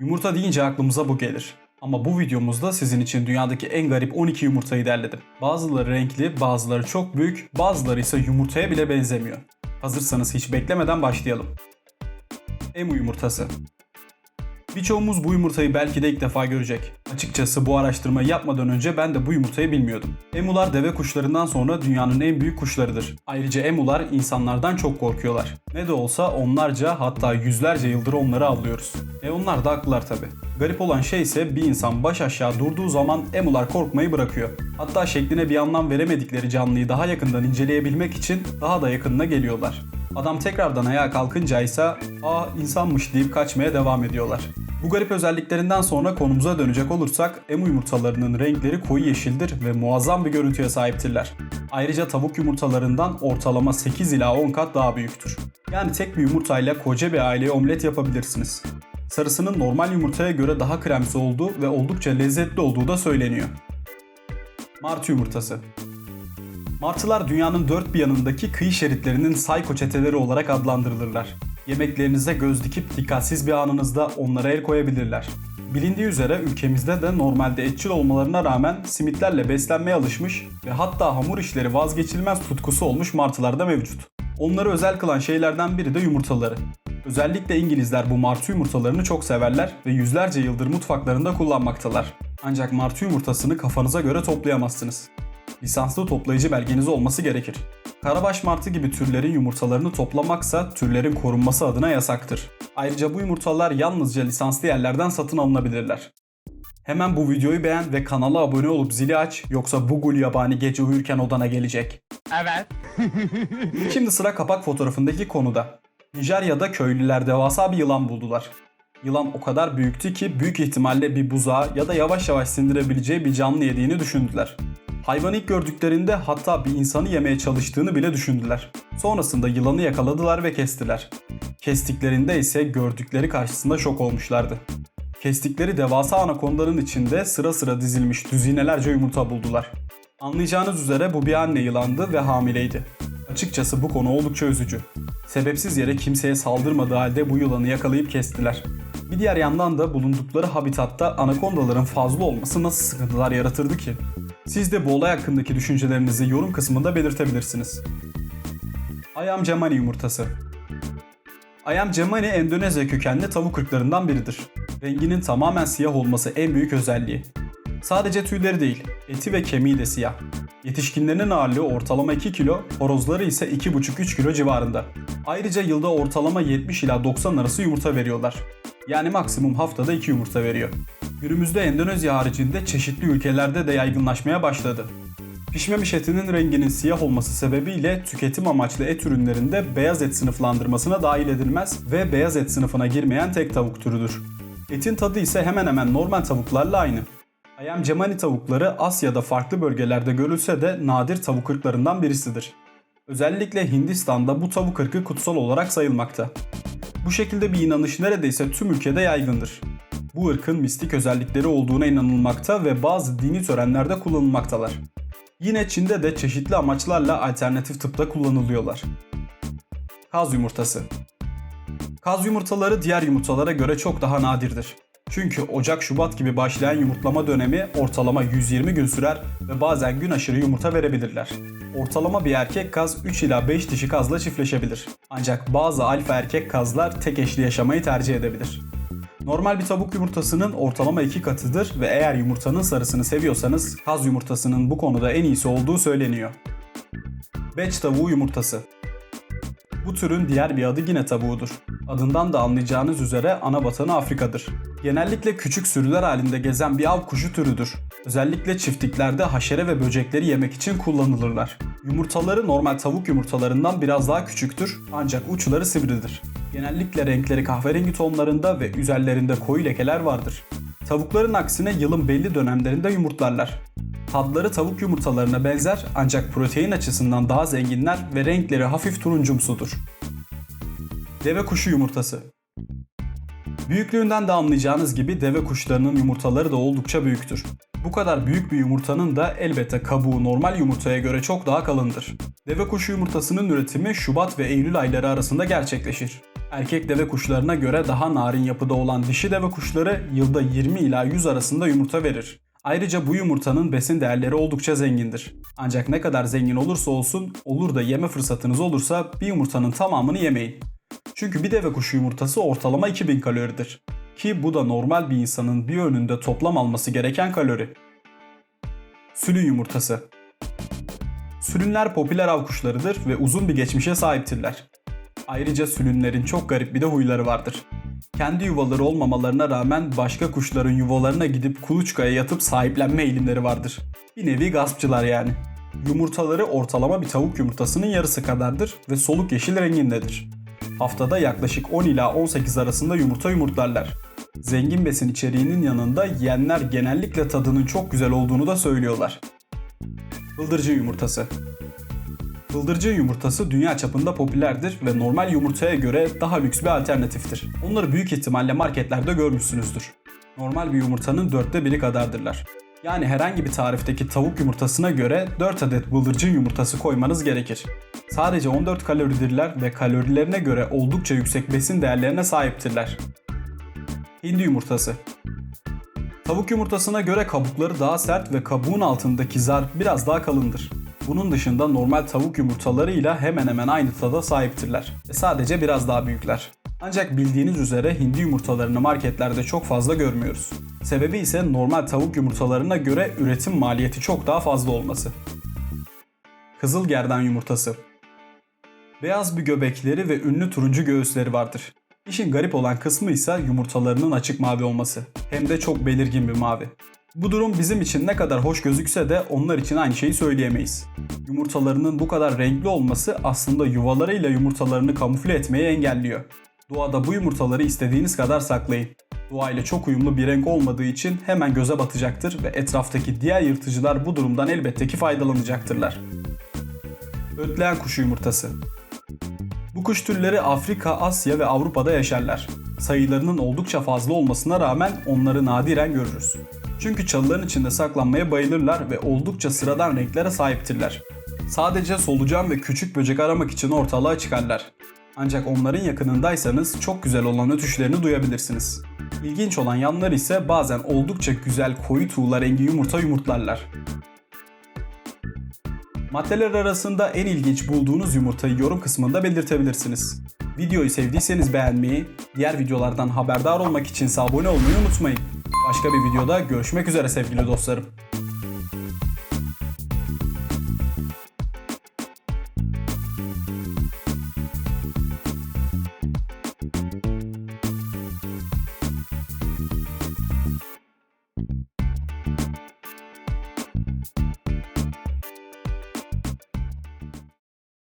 Yumurta deyince aklımıza bu gelir. Ama bu videomuzda sizin için dünyadaki en garip 12 yumurtayı derledim. Bazıları renkli, bazıları çok büyük, bazıları ise yumurtaya bile benzemiyor. Hazırsanız hiç beklemeden başlayalım. Emu yumurtası. Birçoğumuz bu yumurtayı belki de ilk defa görecek. Açıkçası bu araştırmayı yapmadan önce ben de bu yumurtayı bilmiyordum. Emular deve kuşlarından sonra dünyanın en büyük kuşlarıdır. Ayrıca emular insanlardan çok korkuyorlar. Ne de olsa onlarca hatta yüzlerce yıldır onları avlıyoruz. E onlar da haklılar tabi. Garip olan şey ise bir insan baş aşağı durduğu zaman emular korkmayı bırakıyor. Hatta şekline bir anlam veremedikleri canlıyı daha yakından inceleyebilmek için daha da yakınına geliyorlar. Adam tekrardan ayağa kalkınca ise ''Aa insanmış'' deyip kaçmaya devam ediyorlar. Bu garip özelliklerinden sonra konumuza dönecek olursak emu yumurtalarının renkleri koyu yeşildir ve muazzam bir görüntüye sahiptirler. Ayrıca tavuk yumurtalarından ortalama 8 ila 10 kat daha büyüktür. Yani tek bir yumurtayla koca bir aileye omlet yapabilirsiniz. Sarısının normal yumurtaya göre daha kremsi olduğu ve oldukça lezzetli olduğu da söyleniyor. Martı yumurtası Martılar dünyanın dört bir yanındaki kıyı şeritlerinin sayko çeteleri olarak adlandırılırlar. Yemeklerinize göz dikip dikkatsiz bir anınızda onlara el koyabilirler. Bilindiği üzere ülkemizde de normalde etçil olmalarına rağmen simitlerle beslenmeye alışmış ve hatta hamur işleri vazgeçilmez tutkusu olmuş martılar da mevcut. Onları özel kılan şeylerden biri de yumurtaları. Özellikle İngilizler bu martı yumurtalarını çok severler ve yüzlerce yıldır mutfaklarında kullanmaktalar. Ancak martı yumurtasını kafanıza göre toplayamazsınız lisanslı toplayıcı belgeniz olması gerekir. Karabaş martı gibi türlerin yumurtalarını toplamaksa türlerin korunması adına yasaktır. Ayrıca bu yumurtalar yalnızca lisanslı yerlerden satın alınabilirler. Hemen bu videoyu beğen ve kanala abone olup zili aç yoksa bu gul yabani gece uyurken odana gelecek. Evet. Şimdi sıra kapak fotoğrafındaki konuda. Nijerya'da köylüler devasa bir yılan buldular. Yılan o kadar büyüktü ki büyük ihtimalle bir buzağı ya da yavaş yavaş sindirebileceği bir canlı yediğini düşündüler. Hayvanı ilk gördüklerinde hatta bir insanı yemeye çalıştığını bile düşündüler. Sonrasında yılanı yakaladılar ve kestiler. Kestiklerinde ise gördükleri karşısında şok olmuşlardı. Kestikleri devasa anakondanın içinde sıra sıra dizilmiş düzinelerce yumurta buldular. Anlayacağınız üzere bu bir anne yılandı ve hamileydi. Açıkçası bu konu oldukça üzücü. Sebepsiz yere kimseye saldırmadığı halde bu yılanı yakalayıp kestiler. Bir diğer yandan da bulundukları habitatta anakondaların fazla olması nasıl sıkıntılar yaratırdı ki? Siz de bu olay hakkındaki düşüncelerinizi yorum kısmında belirtebilirsiniz. Ayam cemani yumurtası Ayam cemani Endonezya kökenli tavuk ırklarından biridir. Renginin tamamen siyah olması en büyük özelliği. Sadece tüyleri değil, eti ve kemiği de siyah. Yetişkinlerinin ağırlığı ortalama 2 kilo, horozları ise 2,5-3 kilo civarında. Ayrıca yılda ortalama 70 ila 90 arası yumurta veriyorlar. Yani maksimum haftada 2 yumurta veriyor. Günümüzde Endonezya haricinde çeşitli ülkelerde de yaygınlaşmaya başladı. Pişmemiş etinin renginin siyah olması sebebiyle tüketim amaçlı et ürünlerinde beyaz et sınıflandırmasına dahil edilmez ve beyaz et sınıfına girmeyen tek tavuk türüdür. Etin tadı ise hemen hemen normal tavuklarla aynı. Ayam cemani tavukları Asya'da farklı bölgelerde görülse de nadir tavuk ırklarından birisidir. Özellikle Hindistan'da bu tavuk ırkı kutsal olarak sayılmakta. Bu şekilde bir inanış neredeyse tüm ülkede yaygındır. Bu ırkın mistik özellikleri olduğuna inanılmakta ve bazı dini törenlerde kullanılmaktalar. Yine Çin'de de çeşitli amaçlarla alternatif tıpta kullanılıyorlar. Kaz yumurtası Kaz yumurtaları diğer yumurtalara göre çok daha nadirdir. Çünkü Ocak-Şubat gibi başlayan yumurtlama dönemi ortalama 120 gün sürer ve bazen gün aşırı yumurta verebilirler. Ortalama bir erkek kaz 3 ila 5 dişi kazla çiftleşebilir. Ancak bazı alfa erkek kazlar tek eşli yaşamayı tercih edebilir. Normal bir tavuk yumurtasının ortalama 2 katıdır ve eğer yumurtanın sarısını seviyorsanız kaz yumurtasının bu konuda en iyisi olduğu söyleniyor. Beç tavuğu yumurtası bu türün diğer bir adı yine tavuğudur. Adından da anlayacağınız üzere ana vatanı Afrika'dır. Genellikle küçük sürüler halinde gezen bir av kuşu türüdür. Özellikle çiftliklerde haşere ve böcekleri yemek için kullanılırlar. Yumurtaları normal tavuk yumurtalarından biraz daha küçüktür ancak uçları sivridir. Genellikle renkleri kahverengi tonlarında ve üzerlerinde koyu lekeler vardır. Tavukların aksine yılın belli dönemlerinde yumurtlarlar. Tadları tavuk yumurtalarına benzer ancak protein açısından daha zenginler ve renkleri hafif turuncumsudur. Deve kuşu yumurtası Büyüklüğünden de anlayacağınız gibi deve kuşlarının yumurtaları da oldukça büyüktür. Bu kadar büyük bir yumurtanın da elbette kabuğu normal yumurtaya göre çok daha kalındır. Deve kuşu yumurtasının üretimi Şubat ve Eylül ayları arasında gerçekleşir. Erkek deve kuşlarına göre daha narin yapıda olan dişi deve kuşları yılda 20 ila 100 arasında yumurta verir. Ayrıca bu yumurtanın besin değerleri oldukça zengindir. Ancak ne kadar zengin olursa olsun, olur da yeme fırsatınız olursa bir yumurtanın tamamını yemeyin. Çünkü bir deve kuşu yumurtası ortalama 2000 kaloridir. Ki bu da normal bir insanın bir önünde toplam alması gereken kalori. Sülün yumurtası Sülünler popüler av kuşlarıdır ve uzun bir geçmişe sahiptirler. Ayrıca sülünlerin çok garip bir de huyları vardır. Kendi yuvaları olmamalarına rağmen başka kuşların yuvalarına gidip kuluçkaya yatıp sahiplenme eğilimleri vardır. Bir nevi gaspçılar yani. Yumurtaları ortalama bir tavuk yumurtasının yarısı kadardır ve soluk yeşil rengindedir. Haftada yaklaşık 10 ila 18 arasında yumurta yumurtlarlar. Zengin besin içeriğinin yanında yiyenler genellikle tadının çok güzel olduğunu da söylüyorlar. Bıldırcın yumurtası Bıldırcın yumurtası dünya çapında popülerdir ve normal yumurtaya göre daha lüks bir alternatiftir. Onları büyük ihtimalle marketlerde görmüşsünüzdür. Normal bir yumurtanın dörtte biri kadardırlar. Yani herhangi bir tarifteki tavuk yumurtasına göre 4 adet bıldırcın yumurtası koymanız gerekir. Sadece 14 kaloridirler ve kalorilerine göre oldukça yüksek besin değerlerine sahiptirler. Hindi yumurtası Tavuk yumurtasına göre kabukları daha sert ve kabuğun altındaki zar biraz daha kalındır. Bunun dışında normal tavuk yumurtalarıyla hemen hemen aynı tada sahiptirler. Ve sadece biraz daha büyükler. Ancak bildiğiniz üzere hindi yumurtalarını marketlerde çok fazla görmüyoruz. Sebebi ise normal tavuk yumurtalarına göre üretim maliyeti çok daha fazla olması. Kızıl gerdan yumurtası Beyaz bir göbekleri ve ünlü turuncu göğüsleri vardır. İşin garip olan kısmı ise yumurtalarının açık mavi olması. Hem de çok belirgin bir mavi. Bu durum bizim için ne kadar hoş gözükse de onlar için aynı şeyi söyleyemeyiz. Yumurtalarının bu kadar renkli olması aslında yuvalarıyla yumurtalarını kamufle etmeyi engelliyor. Doğada bu yumurtaları istediğiniz kadar saklayın. Doğayla çok uyumlu bir renk olmadığı için hemen göze batacaktır ve etraftaki diğer yırtıcılar bu durumdan elbette ki faydalanacaktırlar. Ötleyen kuşu yumurtası bu kuş türleri Afrika, Asya ve Avrupa'da yaşarlar. Sayılarının oldukça fazla olmasına rağmen onları nadiren görürüz. Çünkü çalıların içinde saklanmaya bayılırlar ve oldukça sıradan renklere sahiptirler. Sadece solucan ve küçük böcek aramak için ortalığa çıkarlar. Ancak onların yakınındaysanız çok güzel olan ötüşlerini duyabilirsiniz. İlginç olan yanları ise bazen oldukça güzel koyu tuğla rengi yumurta yumurtlarlar. Maddeler arasında en ilginç bulduğunuz yumurtayı yorum kısmında belirtebilirsiniz. Videoyu sevdiyseniz beğenmeyi, diğer videolardan haberdar olmak için abone olmayı unutmayın. Başka bir videoda görüşmek üzere sevgili dostlarım.